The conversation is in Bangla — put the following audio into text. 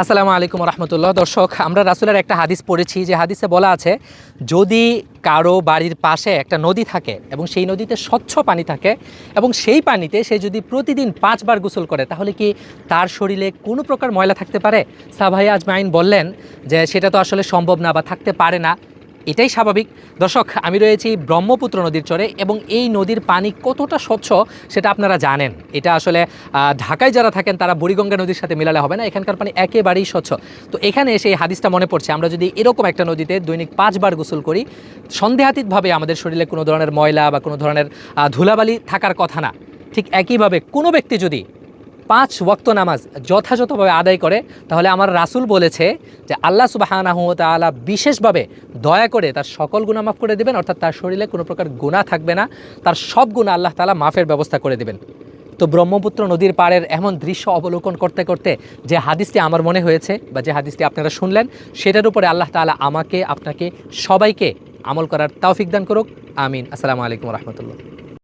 আসসালামু আলাইকুম রহমতুল্লাহ দর্শক, আমরা রাসুলের একটা হাদিস পড়েছি, যে হাদিসে বলা আছে, যদি কারও বাড়ির পাশে একটা নদী থাকে এবং সেই নদীতে স্বচ্ছ পানি থাকে এবং সেই পানিতে সে যদি প্রতিদিন পাঁচবার গোসল করে, তাহলে কি তার শরীরে কোনো প্রকার ময়লা থাকতে পারে? সাভাই আজমাইন বললেন যে, সেটা তো আসলে সম্ভব না বা থাকতে পারে না। এটাই স্বাভাবিক। দর্শক, আমি রয়েছি ব্রহ্মপুত্র নদীর চরে এবং এই নদীর পানি কতটা স্বচ্ছ সেটা আপনারা জানেন। এটা আসলে ঢাকায় যারা থাকেন তারা বুড়িগঙ্গা নদীর সাথে মেলালে হবে না, এখানকার পানি একেবারেই স্বচ্ছ। তো এখানে এসে এই হাদিসটা মনে পড়ছে, আমরা যদি এরকম একটা নদীতে দৈনিক পাঁচবার গোসল করি, সন্দেহাতীতভাবে আমাদের শরীরে কোনো ধরনের ময়লা বা কোনো ধরনের ধুলাবালি থাকার কথা না। ঠিক একইভাবে কোনো ব্যক্তি যদি পাঁচ ওয়াক্ত নামাজ যথাযথভাবে আদায় করে, তাহলে আমার রাসূল বলেছে যে আল্লাহ সুবাহানাহু তাআলা বিশেষভাবে দয়া করে তার সকল গুনাহ মাফ করে দেবেন, অর্থাৎ তার শরীরে কোনো প্রকার গুনাহ থাকবে না, তার সব গুণা আল্লাহ তালা মাফের ব্যবস্থা করে দেবেন। তো ব্রহ্মপুত্র নদীর পাড়ের এমন দৃশ্য অবলোকন করতে করতে যে হাদিসটি আমার মনে হয়েছে বা যে হাদিসটি আপনারা শুনলেন, সেটার উপরে আল্লাহ তাআলা আমাকে, আপনাকে সবাইকে আমল করার তাওফিক দান করুক। আমিন। আসসালামু আলাইকুম রহমতুল্লাহ।